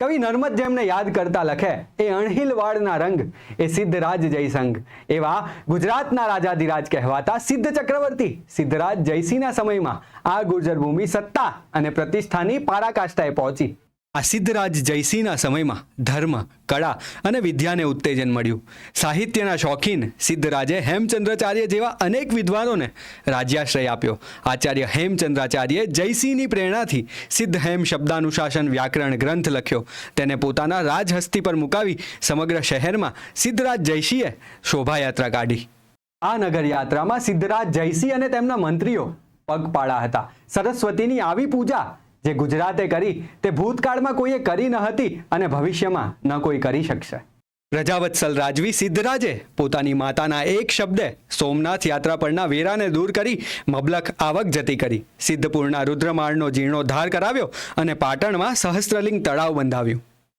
કવિ નર્મદ જેમને યાદ કરતા લખે, એ અણહિલવાડના રંગ, એ સિદ્ધરાજ જયસંગ. એવા ગુજરાતના રાજાધિરાજ કહેવાતા સિદ્ધ ચક્રવર્તી સિદ્ધરાજ જયસિંહના સમયમાં આ ગુર્જર ભૂમિ સત્તા અને પ્રતિષ્ઠાની પારાકાષ્ઠાએ પહોંચી. આ સિદ્ધરાજ જયસિંહના સમયમાં ધર્મ, કળા અને વિદ્યાને ઉત્તેજન મળ્યું. સાહિત્યના શોખીન સિદ્ધરાજે હેમચંદ્રાચાર્ય જેવા અનેક વિદ્વાનોને રાજ્યાશ્રય આપ્યો. આચાર્ય હેમચંદ્રાચાર્યે જયસિંહની પ્રેરણાથી સિદ્ધ હેમ શબ્દાનુશાસન વ્યાકરણ ગ્રંથ લખ્યો. તેને પોતાના રાજહસ્તી પર મુકાવી સમગ્ર શહેરમાં સિદ્ધરાજ જયસિંહે શોભાયાત્રા કાઢી. આ નગરયાત્રામાં સિદ્ધરાજ જયસિંહ અને તેમના મંત્રીઓ પગપાળા હતા. સરસ્વતીની આવી પૂજા જે ગુજરાતે કરી તે ભૂતકાળમાં કોઈએ કરી ન હતી અને ભવિષ્યમાં ન કોઈ કરી શકશે. પ્રજાવત્સલ રાજવી સિદ્ધરાજે પોતાની માતાના એક શબ્દે સોમનાથ યાત્રા પરના વેરાને દૂર કરી મબલખ આવક જતી કરી. સિદ્ધપુરના રુદ્રમાળનો જીર્ણોદ્ધાર કરાવ્યો અને પાટણમાં સહસ્ત્રલિંગ તળાવ બંધાવ્યું.